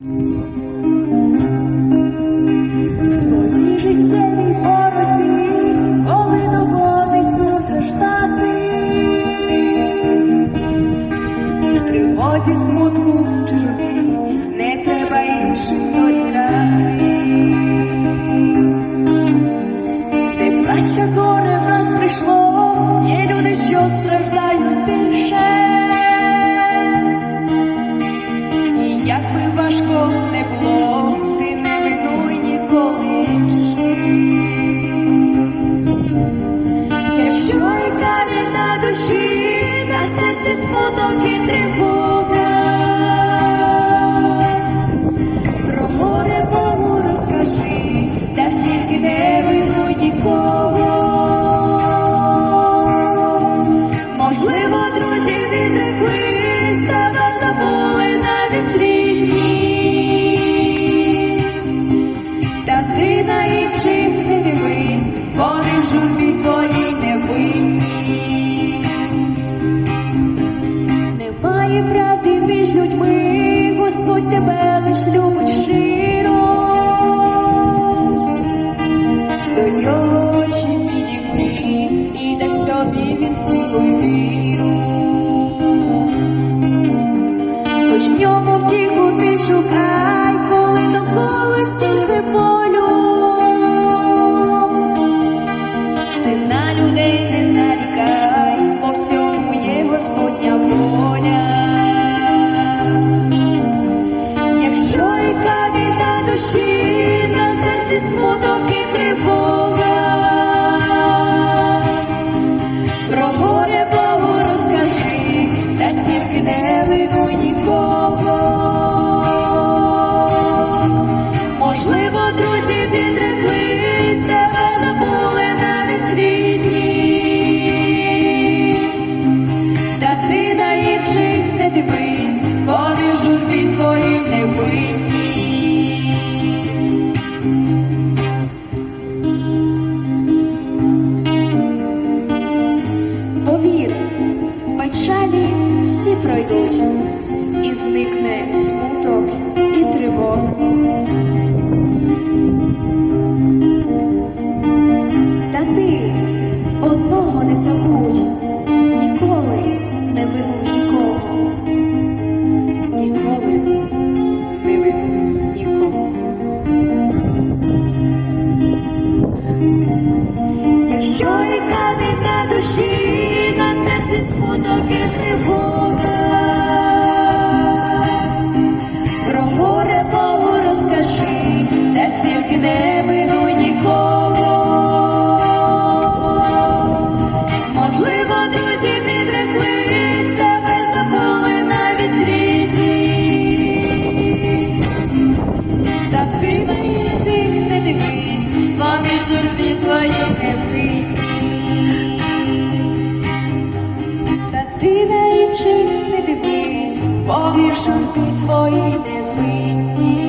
В твоїй життєвій боротьбі, коли доводиться страждати, в триводі, смутку чи не треба іншим дорікати. Не плаче на серці смуток Господь тебе лиш любить щиро. До нього очі підійми, і дасть тобі він силу віру. Хоч ньому втіху ти шукай, коли довкола стільки болю. І Та ти одного не забудь, ніколи не винуй нікого, ніколи не винуй нікого. Якщо і камінь на душі, на серці смуток і тривога, про горе Богу розкажи, та тільки не в журбі твої не винні.